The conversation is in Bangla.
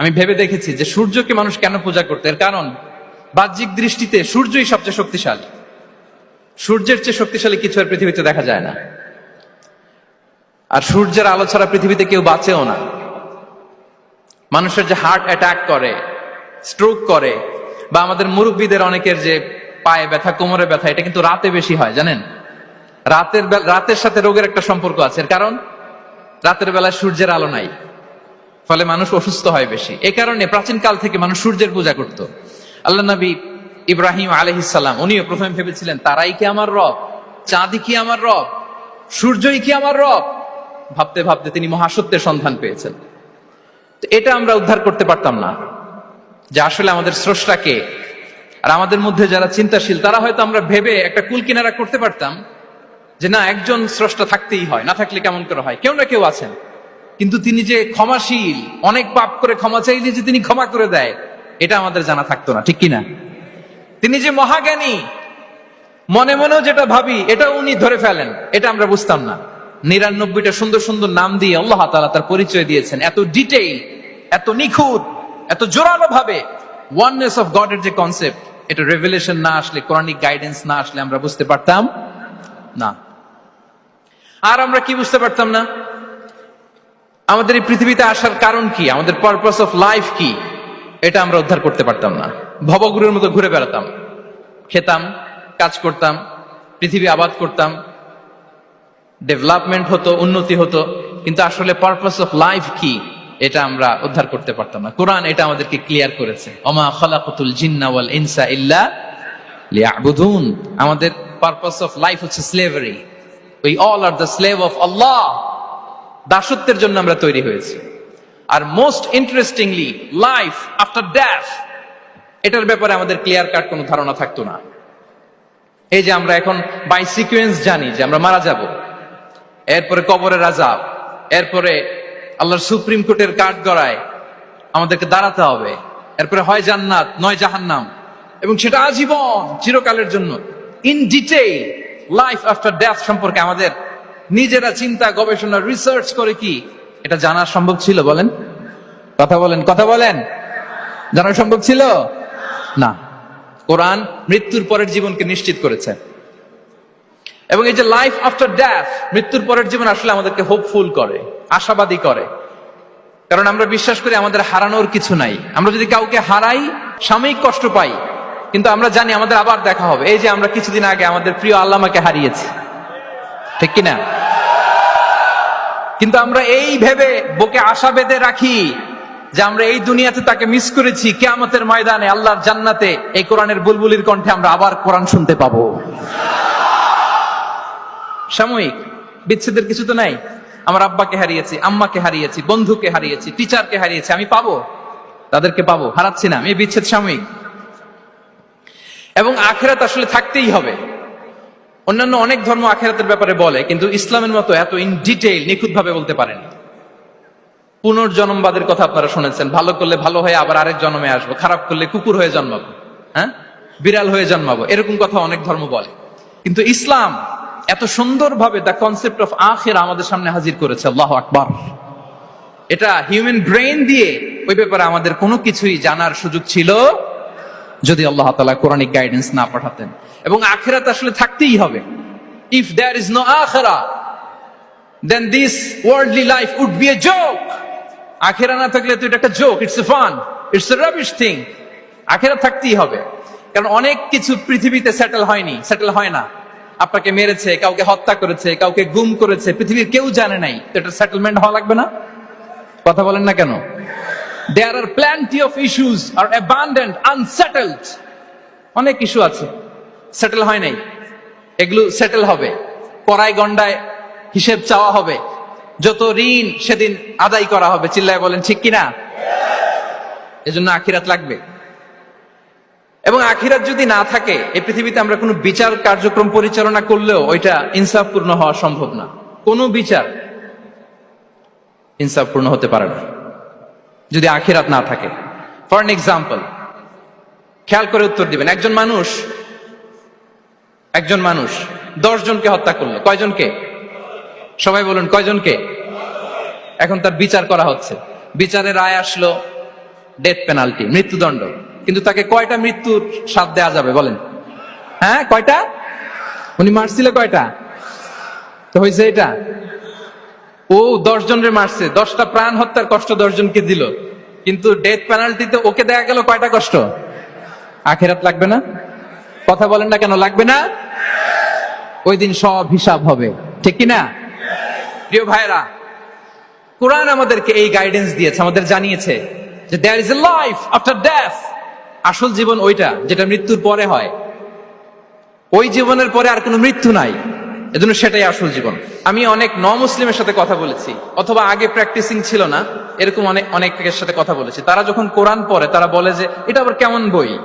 আমি ভেবে দেখেছি যে সূর্যকে মানুষ কেন পূজা করতে। এর কারণ, বাহ্যিক দৃষ্টিতে সূর্যই সবচেয়ে শক্তিশালী। সূর্যের চেয়ে শক্তিশালী কিছু আর পৃথিবীতে দেখা যায় না। আর সূর্যের আলো ছাড়া পৃথিবীতে কেউ বাঁচেও না। মানুষের যে হার্ট অ্যাটাক করে স্ট্রোক করে, বা আমাদের মুরব্বীদের অনেকের যে পায়ে ব্যথা, কোমরে ব্যথা, এটা কিন্তু রাতে বেশি হয়, জানেন? রাতের রাতের সাথে রোগের একটা সম্পর্ক আছে। কারণ, রাতের বেলায় সূর্যের আলো নাই। ফলে মানুষ অসুস্থ হয় বেশি। এই কারণে প্রাচীন কাল থেকে মানুষ সূর্যের পূজা করত। আল্লাহ নবী ইব্রাহিম আলহিসাল্লাম উনিও প্রথমে ভেবেছিলেন, তারাই কি আমার রব? চাঁদি কি আমার রব? সূর্যই কি আমার রব? ভাবতে ভাবতে তিনি মহাসত্যের সন্ধান পেয়েছেন। তো এটা আমরা উদ্ধার করতে পারতাম না। যে আসলে আমাদের স্রষ্টাকে আর আমাদের মধ্যে যারা চিন্তাশীল, তারা হয়তো আমরা ভেবে একটা কুল কিনারা করতে পারতাম যে না, একজন স্রষ্টা থাকতেই হয়, না থাকলে কেমন করে হয়? কেউ না কেউ আছেন। কিন্তু তিনি যে ক্ষমাশীল, অনেক পাপ করে ক্ষমা চাইলে যে তিনি ক্ষমা করে দেয়, এটা আমাদের জানা থাকতো না, ঠিক কিনা? তিনি যে মহাজ্ঞানী, মনে মনেও যেটা ভাবি এটা উনি ধরে ফেলেন, এটা আমরা বুঝতাম না। নিরানব্বইটা সুন্দর সুন্দর নাম দিয়ে আল্লাহ তাআলা তার পরিচয় দিয়েছেন। এত ডিটেইল, এত নিখুঁত, এত জোরালো ভাবে। ওয়াননেস অফ গডের যে কনসেপ্ট এটা রেভেলেশন না আসলে কোরআনিক গাইডেন্স না আসলে আমরা বুঝতে পারতাম না। আর আমরা কি বুঝতে পারতাম না? আমাদের এই পৃথিবীতে আসার কারণ কি? আমাদের পারপাস অফ লাইফ কি? এটা আমরা উদ্ধার করতে পারতাম না। ভবগুরুর মতো ঘুরে বেড়াতাম। খেতাম, কাজ করতাম, পৃথিবী আবাদ করতাম। ডেভেলপমেন্ট হতো, উন্নতি হতো। কিন্তু আসলে পারপাস অফ লাইফ কি? এটা আমরা উদ্ধার করতে পারতাম না। কোরআন এটা আমাদেরকে ক্লিয়ার করেছে। অমা খলাকুতুল জিন্না ওয়াল ইনসা ইল্লা লিয়াবুদুন। আমাদের পারপাস অফ লাইফ হচ্ছে slavery we all are the slave of Allah দাসত্বের জন্য আমরা তৈরি হয়েছি। আর most interestingly life after death এটার ব্যাপারে আমাদের ক্লিয়ার কাট কোনো ধারণা থাকতো না। এই যে আমরা এখন বাই সিকুয়েন্স জানি যে আমরা মারা যাব, এরপরে কবরের আজাব এরপরে আল্লাহর সুপ্রিম কোর্টের কাঠ গড়ায় আমাদেরকে দাঁড়াতে হবে, এরপরে হয় জান্নাত, নয় জাহান্নাম, এবং সেটা আজীবন চিরকালের জন্য। In detail life after death সম্পর্কে আমাদের নিজেরা চিন্তা, গবেষণা রিসার্চ করে কি? এটা জানা সম্ভব ছিল, বলেন। কথা বলেন কথা বলেন। জানা সম্ভব ছিল? না। কোরআন মৃত্যুর পরের জীবনকে নিশ্চিত করেছে। এবং এই যে লাইফ আফটার ডেথ মৃত্যুর পরের জীবন আসলে আমাদেরকে হোপফুল করে, আশাবাদী করে। কারণ আমরা বিশ্বাস করি আমাদের হারানোর কিছু নাই। আমরা যদি কাউকে হারাই, সাময়িক কষ্ট পাই, কিন্তু আমরা জানি আমাদের আবার দেখা হবে। এই যে আমরা কিছুদিন আগে আমাদের প্রিয় আল্লামাকে হারিয়েছি। ঠিক কিনা? কিন্তু আমরা এই ভেবে বুকে আশা বেঁধে রাখি যে আমরা এই দুনিয়াতে তাকে মিস করেছি। কেয়ামতের ময়দানে আল্লাহর জান্নাতে এই কোরআনের বুলবুলির কণ্ঠে আমরা আবার কোরআন শুনতে পাবো। সাময়িক, বিচ্ছেদের কিছু তো নাই। আমার আব্বাকে হারিয়েছি, আম্মাকে হারিয়েছি, বন্ধুকে হারিয়েছি টিচারকে হারিয়েছি, আমি পাবো। তাদেরকে পাবো, হারাচ্ছি না। আমি বিচ্ছেদ সাময়িক। এবং আখেরাত আসলে থাকতেই হবে। অন্যান্য অনেক ধর্ম আখেরাতের ব্যাপারে বলে, কিন্তু ইসলামের মতো এত ইন ডিটেইল নিখুঁত ভাবে বলতে পারেনি। পুনর্জন্মবাদের কথা আপনারা শুনেছেন, ভালো করলে ভালো হয়ে আবার আরেক জন্মে আসব, খারাপ করলে কুকুর হয়ে জন্মাবো হ্যাঁ? বিড়াল হয়ে জন্মাবো, এরকম কথা অনেক ধর্ম বলে। কিন্তু ইসলাম এত সুন্দরভাবে দ্য কনসেপ্ট অফ আখের আমাদের সামনে হাজির করেছে, আল্লাহ আকবার। এটা হিউম্যান ব্রেইন দিয়ে ওই ব্যাপারে আমাদের কোনো কিছুই জানার সুযোগ ছিল যদি আল্লাহ তালা কোরআনিক গাইডেন্স না পাঠাতেন। এবং আখেরাত আসলে থাকতেই হবে। ইফ দেয়ার ইজ নো আখেরা then this worldly life would be a joke আখেরা না থাকলে তো এটা একটা joke it's a fun it's a rubbish thing আখেরা থাকতেই হবে। কারণ অনেক কিছু পৃথিবীতে সেটেল হয়নি সেটেল হয় না। আপনাকে মেরেছে, কাউকে হত্যা করেছে, কাউকে গুম করেছে, পৃথিবীর কেউ জানে নাই। তো এটা সেটেলমেন্ট হওয়া লাগবে না? কথা বলেন না কেন? There are plenty of issues are abundant unsettled অনেক ইস্যু আছে। সেটেল হয় নাই। এগুলো সেটেল হবে। পড়ায় গন্ডায় হিসেব চাওয়া হবে। যত ঋণ সেদিন আদায় করা হবে। চিল্লায় বলেন, ঠিক কিনা? এজন্য আখিরাত লাগবে। এবং আখিরাত যদি না থাকে, এই পৃথিবীতে আমরা কোনো বিচার কার্যক্রম পরিচালনা করলেও ওইটা ইনসাফপূর্ণ হওয়া সম্ভব না। কোনো বিচার ইনসাফপূর্ণ হতে পারে না। যদি আখিরাত না থাকে। ফর এন এক্সাম্পল খেয়াল করে উত্তর দিবেন, একজন মানুষ একজন মানুষ দশ জনকে হত্যা করল। কয়জনকে? সবাই বলুন, কয়জনকে? এখন তার বিচার করা হচ্ছে। বিচারের রায় আসলো ডেথ পেনাল্টি মৃত্যুদণ্ড। কিন্তু তাকে কয়টা মৃত্যুর স্বাদ দেওয়া যাবে বলেন? হ্যাঁ কয়টা? উনি মারছিল কয়টা? তো হয়েছে এটা। ও দশ জনের মারছে, দশটা প্রাণ হত্যার কষ্ট দশ জনকে দিল। কিন্তু ডেথ পেনাল্টিতে ওকে দেখা গেল কয়টা কষ্ট? আখেরাত লাগবে না? কথা বলেন না কেন, লাগবে না? ওই দিন সব হিসাব হবে, ঠিক কি না প্রিয় ভাইরা কোরআন আমাদেরকে এই গাইডেন্স দিয়েছে, আমাদের জানিয়েছে যে there is a life after death আসল জীবন ওইটা, যেটা মৃত্যুর পরে হয়। ওই জীবনের পরে আর কোনো মৃত্যু নাই। এজন্য সেটাই আসল জীবন। আমি অনেক ন মুসলিমের সাথে কথা বলেছি, অথবা আগে প্র্যাকটিসিং ছিল না, এরকম অনেক অনেকের সাথে কথা বলেছি। তারা যখন কোরআন পড়ে, তারা বলে যে, এটা আবার কেমন বই?